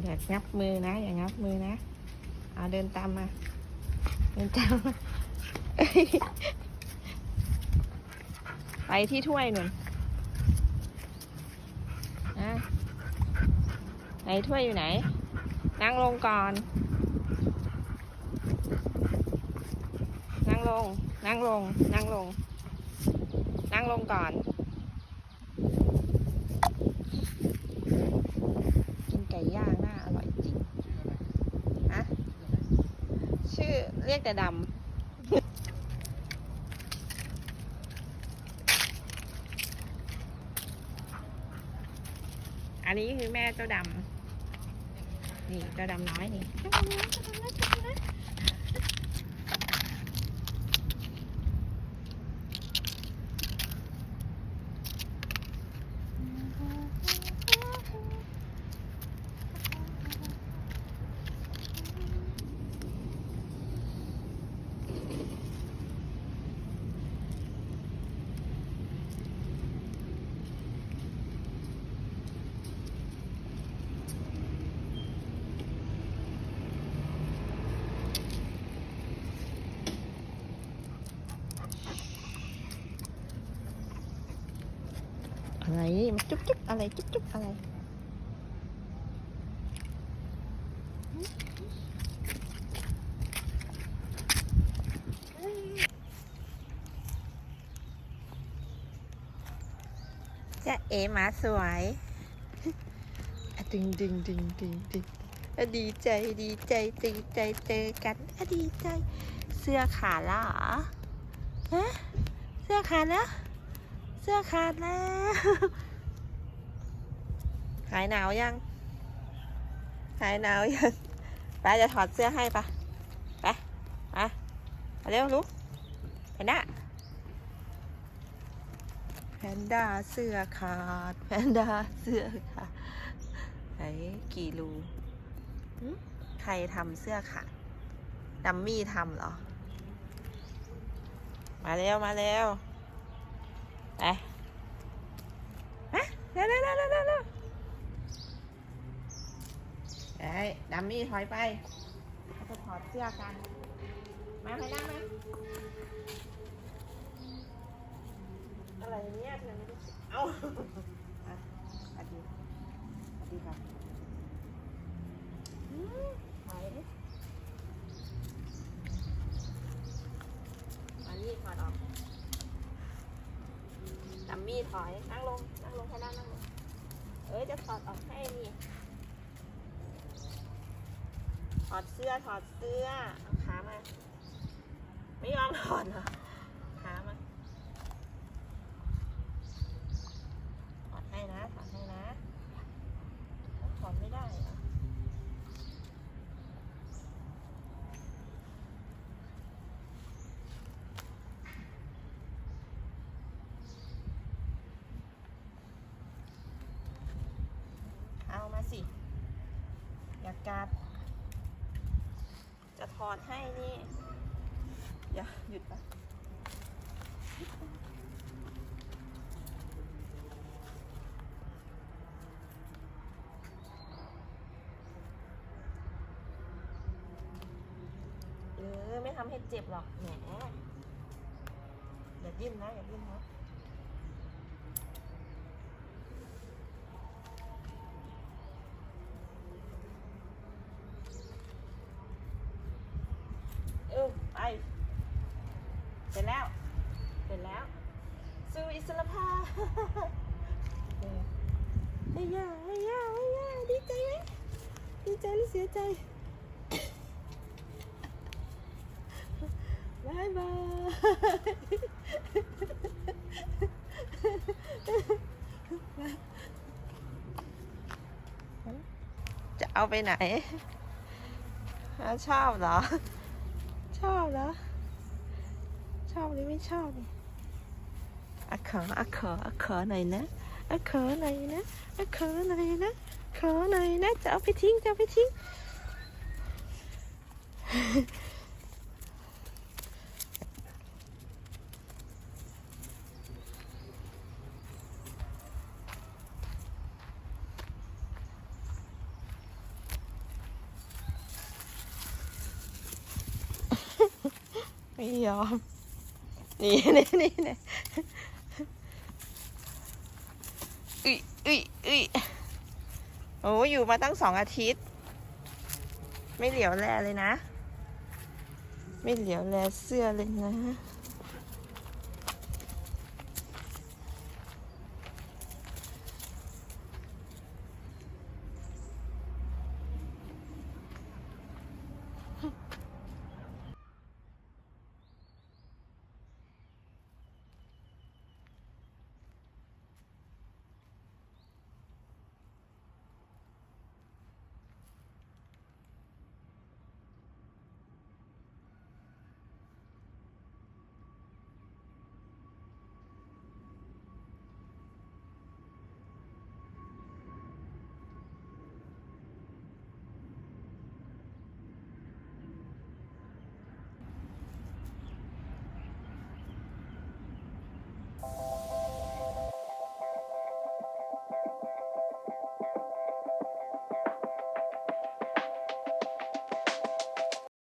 อย่างับมือนะ อย่างับมือนะเอาเดินตามมา เดินตามมา ไปที่ถ้วยหนุนนะไหนถ้วยอยู่ไหน นั่งลงก่อน นั่งลง นั่งลง นั่งลง นั่งลงก่อน กินไก่ย่างน่าอร่อยจริง ฮะ ชื่อเรียกแต่ดำอันนี้คือแม่เจ้าดำนี่เจ้าดำน้อยนี่เจ้าดำน้อยเจ้าดำน้อยเจ้าดำน้อยอะ ไรมันจุ๊บจุ๊บอะไรจุ๊บจุ๊บอะไรจะเอหมาสวยอะดึงดึงดึงดึงดึงอะดีใจดีใจดีใจเจอกันอะดีใจ เสื้อขาดแล้วเหรอฮะเสื้อขาดแล้ว เสื้อขาดแล้ว หายหนาวยัง หายหนาวยังป้าจะถอดเสื้อให้ปะไปมามาเร็วลุกไปหน้าแพนด้าเสื้อขาด แพนด้าเสื้อขาดไหนกี่รูหึใครทำเสื้อขาดดัมมี่ทำเหรอ มาเร็ว มาเร็ว ไปมาเร็วเร็วเร็วเร็วเร็วไอ้ดัมมี่ถอยไปเราจะถอดเสื้อกัน มาไปนั่งไหมอะไรเนี่ยเธอไม่ได้เอ้าอะสวัสดีสวัสดีค่ะอืมไหวมานี่ถอดออกดัมมี่ ถอย นั่งลง นั่งลงแค่นั้นนั่งลง เอ้ย จะถอดออกให้นี่ ถอดเสื้อ ถอดเสื้อ เอาขามา ไม่ยอมถอดเหรอ ขามา ถอดให้นะ ถอดให้นะ ถอดไม่ได้เหรอเอามาสิ อย่า กัด จะถอดให้นี่ อย่าหยุดปะเออไม่ทำให้เจ็บหรอกแหมอย่าดิ้นนะ อย่าดิ้นนะเออไป เสร็จแล้ว เสร็จแล้ว สู่อิสรภาพเออเฮ้ยย่าเฮ้ยย่าเฮ้ยย่าดีใจไหมดีใจหรือเสียใจบายบายจะเอาไปไหน ชอบเหรอ ชอบเหรอ ชอบหรือไม่ชอบนี่อะขออะขออะขอหน่อยนะอะขอหน่อยนะอะขอหน่อยนะเขอหน่อยนะจะเอาไปทิ้งจะเอาไปทิ้งไม่ยอม นี่นี่นี่นี่อุ้ยอุ้ยอุ้ยโอ้อยู่มาตั้งสองอาทิตย์ ไม่เหลียวแลเลยนะ ไม่เหลียวแลเสื้อเลยนะ